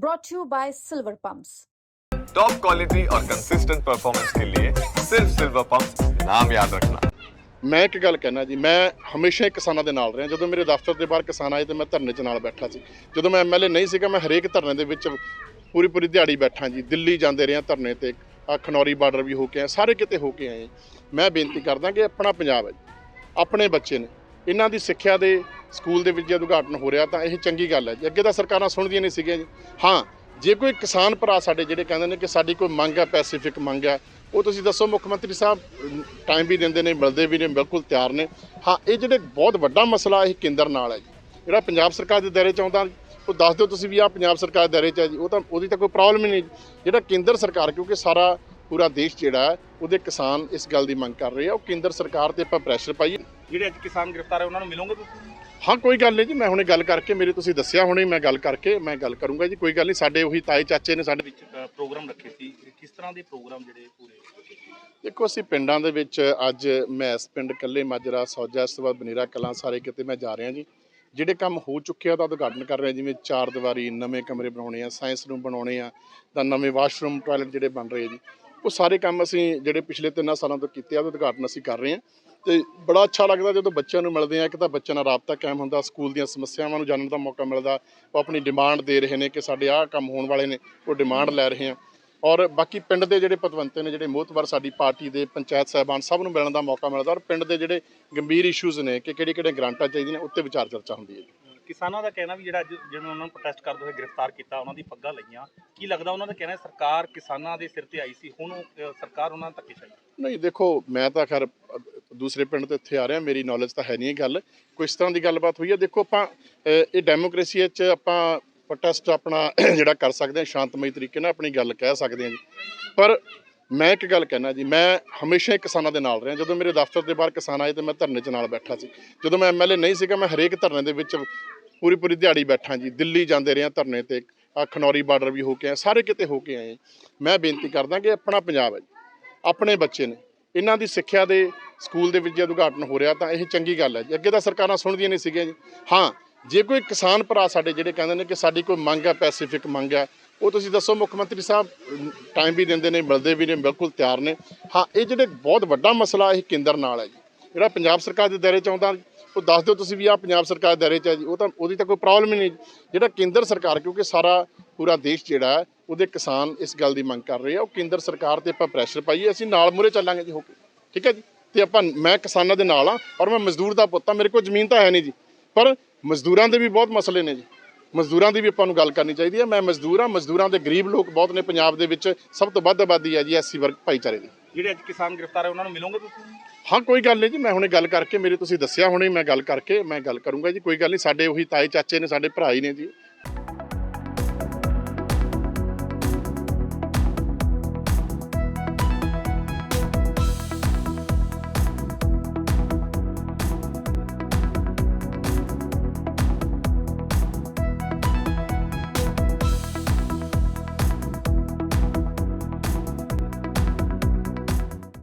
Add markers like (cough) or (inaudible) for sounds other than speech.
brought to you by Silver Pumps. Top quality और consistent performance के लिए सिर्फ सिल्वर पंप नाम याद रखना ਮੈਂ ਇੱਕ ਗੱਲ ਕਹਿਣਾ ਜੀ ਮੈਂ ਹਮੇਸ਼ਾ ਹੀ ਕਿਸਾਨਾਂ ਦੇ ਨਾਲ ਰਿਹਾ ਜਦੋਂ ਮੇਰੇ ਦਫ਼ਤਰ ਦੇ ਬਾਹਰ ਕਿਸਾਨ ਆਏ ਤੇ ਮੈਂ ਧਰਨੇ 'ਚ ਨਾਲ ਬੈਠਾ ਸੀ ਜਦੋਂ ਮੈਂ ਐਮਐਲਏ ਨਹੀਂ ਸੀਗਾ ਮੈਂ ਹਰੇਕ ਧਰਨੇ ਦੇ ਵਿੱਚ ਪੂਰੀ ਪੂਰੀ ਦਿਹਾੜੀ ਬੈਠਾ ਜੀ ਦਿੱਲੀ ਜਾਂਦੇ ਰਿਹਾ ਧਰਨੇ ਤੇ ਆ ਖਨੌਰੀ ਬਾਰਡਰ ਵੀ ਹੋ ਕੇ ਆਏ ਸਾਰੇ ਕਿਤੇ ਹੋ ਕੇ ਆਏ ਮੈਂ ਬੇਨਤੀ ਕਰਦਾ ਕਿ ਆਪਣਾ ਪੰਜਾਬ ਹੈ ਜੀ, ਆਪਣੇ ਬੱਚੇ ਨੇ ਇਹਨਾਂ ਦੀ ਸਿੱਖਿਆ ਦੇ ਸਕੂਲ ਦੇ ਵਿੱਚ ਜਦ ਉਦਘਾਟਨ ਹੋ ਰਿਹਾ ਤਾਂ ਇਹ ਚੰਗੀ ਗੱਲ ਹੈ। ਜੀ ਅੱਗੇ ਤਾਂ ਸਰਕਾਰਾਂ ਸੁਣਦੀਆਂ ਨਹੀਂ ਸੀਗੀਆਂ ਜੀ। ਹਾਂ, ਜੇ ਕੋਈ ਕਿਸਾਨ ਭਰਾ ਸਾਡੇ ਜਿਹੜੇ ਕਹਿੰਦੇ ਨੇ ਕਿ ਸਾਡੀ ਕੋਈ ਮੰਗ ਹੈ ਪੈਸੀਫਿਕ ਮੰਗ ਹੈ, ਉਹ ਤੁਸੀਂ ਦੱਸੋ, ਮੁੱਖ ਮੰਤਰੀ ਸਾਹਿਬ ਟਾਈਮ ਵੀ ਦਿੰਦੇ ਨੇ, ਮਿਲਦੇ ਵੀ ਨੇ, ਬਿਲਕੁਲ ਤਿਆਰ ਨੇ। ਹਾਂ, ਇਹ ਜਿਹੜੇ ਬਹੁਤ ਵੱਡਾ ਮਸਲਾ ਇਹ ਕੇਂਦਰ ਨਾਲ ਹੈ ਜੀ। ਜਿਹੜਾ ਪੰਜਾਬ ਸਰਕਾਰ ਦੇ ਦਾਇਰੇ 'ਚ ਆਉਂਦਾ, ਉਹ ਦੱਸ ਦਿਓ ਤੁਸੀਂ ਵੀ ਆ ਪੰਜਾਬ ਸਰਕਾਰ ਦੇ ਦਾਇਰੇ 'ਚ ਹੈ ਜੀ। ਉਹ ਤਾਂ, ਉਹਦੀ ਤਾਂ ਕੋਈ ਪ੍ਰੋਬਲਮ ਹੀ ਨਹੀਂ। ਜਿਹੜਾ ਕੇਂਦਰ ਸਰਕਾਰ, ਕਿਉਂਕਿ ਸਾਰਾ ਪੂਰਾ ਦੇਸ਼ ਜਿਹੜਾ ਹੈ ਉਹਦੇ ਕਿਸਾਨ ਇਸ ਗੱਲ ਦੀ ਮੰਗ ਕਰ ਰਹੇ ਆ। ਉਹ ਕੇਂਦਰ ਸਰਕਾਰ ਤੇ ਆਪਾਂ ਪ੍ਰੈਸ਼ਰ ਪਾਈਏ। ਜਿਹੜੇ ਅੱਜ ਕਿਸਾਨ ਗ੍ਰਿਫਤਾਰ ਹੈ ਉਹਨਾਂ ਨੂੰ ਮਿਲੋਗੇ ਤੁਸੀਂ? ਹਾਂ ਕੋਈ ਗੱਲ ਨਹੀਂ ਜੀ ਮੈਂ ਹੁਣੇ ਗੱਲ ਕਰਕੇ ਮੇਰੇ ਤੁਸੀਂ ਦੱਸਿਆ ਹੁਣੇ ਮੈਂ ਗੱਲ ਕਰਕੇ ਮੈਂ ਗੱਲ ਕਰੂੰਗਾ ਜੀ ਕੋਈ ਗੱਲ ਨਹੀਂ ਸਾਡੇ ਉਹੀ ਤਾਏ ਚਾਚੇ ਨੇ ਸਾਡੇ ਵਿੱਚ ਪ੍ਰੋਗਰਾਮ ਰੱਖੇ ਸੀ। ਕਿਸ ਤਰ੍ਹਾਂ ਦੇ ਪ੍ਰੋਗਰਾਮ ਜਿਹੜੇ ਪੂਰੇ ਦੇਖੋ ਅਸੀਂ ਪਿੰਡਾਂ ਦੇ ਵਿੱਚ ਅੱਜ ਮੈਂ ਇਸ ਪਿੰਡ ਕੱਲੇ ਮਾਜਰਾ ਸੌਜਾ ਬਾਅਦ ਬਨੇਰਾ ਕਲਾਂ ਸਾਰੇ ਕਿਤੇ ਮੈਂ ਜਾ ਰਿਹਾ ਜੀ। ਜਿਹੜੇ ਕੰਮ ਹੋ ਚੁੱਕੇ ਆ ਤਾਂ ਉਦਘਾਟਨ ਕਰ ਰਹੇ ਜਿਵੇਂ ਚਾਰ ਦੀਵਾਰੀ ਨਵੇਂ ਕਮਰੇ ਬਣਾਉਣੇ ਆ ਸਾਇੰਸ ਰੂਮ ਬਣਾਉਣੇ ਆ ਤਾਂ ਨਵੇਂ ਵਾਸ਼ਰੂਮ ਟਾਇਲਟ ਜਿਹੜੇ ਬਣ ਰਹੇ ਜੀ। ਉਹ ਸਾਰੇ ਕੰਮ ਅਸੀਂ ਜਿਹੜੇ ਪਿਛਲੇ ਤਿੰਨਾਂ ਸਾਲਾਂ ਤੋਂ ਕੀਤੇ ਆ, ਉਹਦਾ ਉਦਘਾਟਨ ਅਸੀਂ ਕਰ ਰਹੇ ਹਾਂ। ਤੇ ਬੜਾ ਅੱਛਾ ਲੱਗਦਾ ਜਦੋਂ ਬੱਚਿਆਂ ਨੂੰ ਮਿਲਦੇ ਆ ਇੱਕ ਤਾਂ ਬੱਚਿਆਂ ਨਾਲ ਰਾਬਤਾ ਕਾਇਮ ਹੁੰਦਾ, ਸਕੂਲ ਦੀਆਂ ਸਮੱਸਿਆਵਾਂ ਨੂੰ ਜਾਣਨ ਦਾ ਮੌਕਾ ਮਿਲਦਾ, ਉਹ ਆਪਣੀ ਡਿਮਾਂਡ ਦੇ ਰਹੇ ਨੇ ਕਿ ਸਾਡੇ ਆਹ ਕੰਮ ਹੋਣ ਵਾਲੇ ਨੇ, ਉਹ ਡਿਮਾਂਡ ਲੈ ਰਹੇ ਆ ਔਰ ਬਾਕੀ ਪਿੰਡ ਦੇ ਜਿਹੜੇ ਪਤਵੰਤੇ ਨੇ, ਜਿਹੜੇ ਮੋਹਤਵਰ ਸਾਡੀ ਪਾਰਟੀ ਦੇ ਪੰਚਾਇਤ ਸਾਹਿਬਾਨ, ਸਭ ਨੂੰ ਮਿਲਣ ਦਾ ਮੌਕਾ ਮਿਲਦਾ। ਔਰ ਪਿੰਡ ਦੇ ਜਿਹੜੇ ਗੰਭੀਰ ਇਸ਼ੂਜ਼ ਨੇ ਕਿ ਕਿਹੜੇ ਕਿਹੜੇ ਗ੍ਰਾਂਟਾਂ ਚਾਹੀਦੀਆਂ ਨੇ, ਉੱਤੇ ਵਿਚਾਰ ਚਰਚਾ ਹੁੰਦੀ ਹੈ ਜੀ। ਕਿਸਾਨਾਂ ਦਾ ਕਹਿਣਾ ਵੀ ਜਿਹੜਾ ਅੱਜ ਜਿਹਨਾਂ ਉਹਨਾਂ ਨੂੰ ਪ੍ਰੋਟੈਸਟ ਕਰਦੇ ਹੋਏ ਗ੍ਰਿਫਤਾਰ ਕੀਤਾ, ਉਹਨਾਂ ਦੀ ਪੱਗਾਂ ਲਈਆਂ। ਕੀ ਲੱਗਦਾ ਉਹਨਾਂ ਦਾ ਕਹਿਣਾ, ਸਰਕਾਰ ਕਿਸਾਨਾਂ ਦੇ ਸਿਰ ਤੇ ਆਈ ਸੀ, ਹੁਣ ਸਰਕਾਰ ਉਹਨਾਂ ਤੱਕ ਚਾਹੀ ਨਹੀਂ, ਦੇਖੋ, ਮੈਂ ਤਾਂ ਖੈਰ ਦੂਸਰੇ ਪਿੰਡ ਤੋਂ ਇੱਥੇ ਆ ਰਿਹਾ, ਮੇਰੀ ਨੌਲੇਜ ਤਾਂ ਹੈ ਨਹੀਂ ਇਹ ਗੱਲ। ਕੋਈ ਇਸ ਤਰ੍ਹਾਂ ਦੀ ਗੱਲਬਾਤ ਹੋਈ ਹੈ? ਦੇਖੋ, ਆਪਾਂ ਇਹ ਡੈਮੋਕ੍ਰੇਸੀ ਵਿੱਚ ਆਪਾਂ ਪ੍ਰੋਟੈਸਟ ਆਪਣਾ (coughs) ਜਿਹੜਾ ਕਰ ਸਕਦੇ ਹਾਂ, ਸ਼ਾਂਤਮਈ ਤਰੀਕੇ ਨਾਲ ਆਪਣੀ ਗੱਲ ਕਹਿ ਸਕਦੇ ਹਾਂ ਜੀ। ਪਰ ਮੈਂ ਇੱਕ ਗੱਲ ਕਹਿਣਾ ਜੀ, ਮੈਂ ਹਮੇਸ਼ਾ ਕਿਸਾਨਾਂ ਦੇ ਨਾਲ ਰਿਹਾ। ਜਦੋਂ ਮੇਰੇ ਦਫ਼ਤਰ ਦੇ ਬਾਹਰ ਕਿਸਾਨ ਆਏ ਤੇ ਮੈਂ ਧਰਨੇ 'ਚ ਨਾਲ ਬੈਠਾ ਸੀ। ਜਦੋਂ ਮੈਂ ਐਮਐਲਏ ਨਹੀਂ ਸੀਗਾ, ਮੈਂ ਹਰੇਕ ਧਰਨੇ ਦੇ ਵਿੱਚ ਪੂਰੀ ਪੂਰੀ ਦਿਹਾੜੀ ਬੈਠਾ ਜੀ। ਦਿੱਲੀ ਜਾਂਦੇ ਰਿਹਾ ਧਰਨੇ ਤੇ। ਆ ਖਨੌਰੀ ਬਾਰਡਰ ਵੀ ਹੋ ਕੇ ਆਏ, ਸਾਰੇ ਕਿਤੇ ਹੋ ਕੇ ਆਏ। ਮੈਂ ਬੇਨਤੀ ਕਰਦਾ ਕਿ ਆਪਣਾ ਪੰਜਾਬ ਹੈ ਆਪਣੇ ਬੱਚੇ ਨੇ। ਇਹਨਾਂ ਦੀ ਸਿੱਖਿਆ ਦੇ ਸਕੂਲ ਦੇ ਵਿੱਚ ਜਦ ਉਦਘਾਟਨ ਹੋ ਰਿਹਾ ਤਾਂ ਇਹ ਚੰਗੀ ਗੱਲ ਹੈ ਜੀ। ਅੱਗੇ ਤਾਂ ਸਰਕਾਰਾਂ ਸੁਣਦੀਆਂ ਨਹੀਂ ਸੀਗੀਆਂ ਜੀ। ਹਾਂ, ਜੇ ਕੋਈ ਕਿਸਾਨ ਭਰਾ ਸਾਡੇ ਜਿਹੜੇ ਕਹਿੰਦੇ ਨੇ ਕਿ ਸਾਡੀ ਕੋਈ ਮੰਗ ਹੈ ਪੈਸੀਫਿਕ ਮੰਗ ਹੈ, ਉਹ ਤੁਸੀਂ ਦੱਸੋ, ਮੁੱਖ ਮੰਤਰੀ ਸਾਹਿਬ ਟਾਈਮ ਵੀ ਦਿੰਦੇ ਨੇ, ਮਿਲਦੇ ਵੀ ਨੇ, ਬਿਲਕੁਲ ਤਿਆਰ ਨੇ। ਹਾਂ, ਇਹ ਜਿਹੜੇ ਬਹੁਤ ਵੱਡਾ ਮਸਲਾ ਇਹ ਕੇਂਦਰ ਨਾਲ ਹੈ ਜੀ। ਜਿਹੜਾ ਪੰਜਾਬ ਸਰਕਾਰ ਦੇ ਦਾਇਰੇ 'ਚ ਆਉਂਦਾ ਉਹ ਦੱਸ ਦਿਓ ਤੁਸੀਂ ਵੀ ਆ ਪੰਜਾਬ ਸਰਕਾਰ ਦੇ ਦਾਇਰੇ 'ਚ ਹੈ ਜੀ, ਉਹ ਤਾਂ ਉਹਦੀ ਤਾਂ ਕੋਈ ਪ੍ਰੋਬਲਮ ਹੀ ਨਹੀਂ ਜਿਹੜਾ ਕੇਂਦਰ ਸਰਕਾਰ, ਕਿਉਂਕਿ ਸਾਰਾ ਪੂਰਾ ਦੇਸ਼ ਜਿਹੜਾ ਹੈ, ਉਹਦੇ ਕਿਸਾਨ ਇਸ ਗੱਲ ਦੀ ਮੰਗ ਕਰ ਰਹੇ ਆ, ਉਹ ਕੇਂਦਰ ਸਰਕਾਰ ਤੇ ਆਪਾਂ ਪ੍ਰੈਸ਼ਰ ਪਾਈਏ, ਅਸੀਂ ਨਾਲ ਮੁਰੇ ਚੱਲਾਂਗੇ ਜੀ ਹੋ ਕੇ। ਠੀਕ ਹੈ ਜੀ? ਤੇ ਆਪਾਂ, ਮੈਂ ਕਿਸਾਨਾਂ ਦੇ ਨਾਲ ਆ ਔਰ ਮੈਂ ਮਜ਼ਦੂਰ ਦਾ ਪੁੱਤ ਆ ਮੇਰੇ ਕੋਲ ਜ਼ਮੀਨ ਤਾਂ ਹੈ ਨਹੀਂ ਜੀ। ਪਰ ਮਜ਼ਦੂਰਾਂ ਦੇ ਵੀ ਬਹੁਤ ਮਸਲੇ ਨੇ ਜੀ। ਮਜ਼ਦੂਰਾਂ ਦੀ ਵੀ ਆਪਾਂ ਨੂੰ ਗੱਲ ਕਰਨੀ ਚਾਹੀਦੀ ਹੈ। ਮੈਂ ਮਜ਼ਦੂਰ ਆ ਮਜ਼ਦੂਰਾਂ ਦੇ ਗਰੀਬ ਲੋਕ ਬਹੁਤ ਨੇ ਪੰਜਾਬ ਦੇ ਵਿੱਚ, ਸਭ ਤੋਂ ਵੱਧ ਆਬਾਦੀ ਹੈ ਜੀ ਐਸਸੀ ਵਰਗ ਭਾਈਚਾਰੇ ਦੀ। ਜਿਹੜੇ ਅੱਜ ਕਿਸਾਨ ਗ੍ਰਿਫਤਾਰ ਹੈ ਉਹਨਾਂ ਨੂੰ ਮਿਲੋਗੇ ਤੁਸੀਂ? ਹਾਂ, ਕੋਈ ਗੱਲ ਨਹੀਂ ਜੀ, ਮੈਂ ਹੁਣੇ ਗੱਲ ਕਰਕੇ, ਮੇਰੇ ਤੁਸੀਂ ਦੱਸਿਆ ਹੁਣੇ, ਮੈਂ ਗੱਲ ਕਰਕੇ, ਮੈਂ ਗੱਲ ਕਰੂੰਗਾ ਜੀ, ਕੋਈ ਗੱਲ ਨਹੀਂ, ਸਾਡੇ ਉਹੀ ਤਾਏ ਚਾਚੇ ਨੇ, ਸਾਡੇ ਭਰਾ ਹੀ ਨੇ ਜੀ।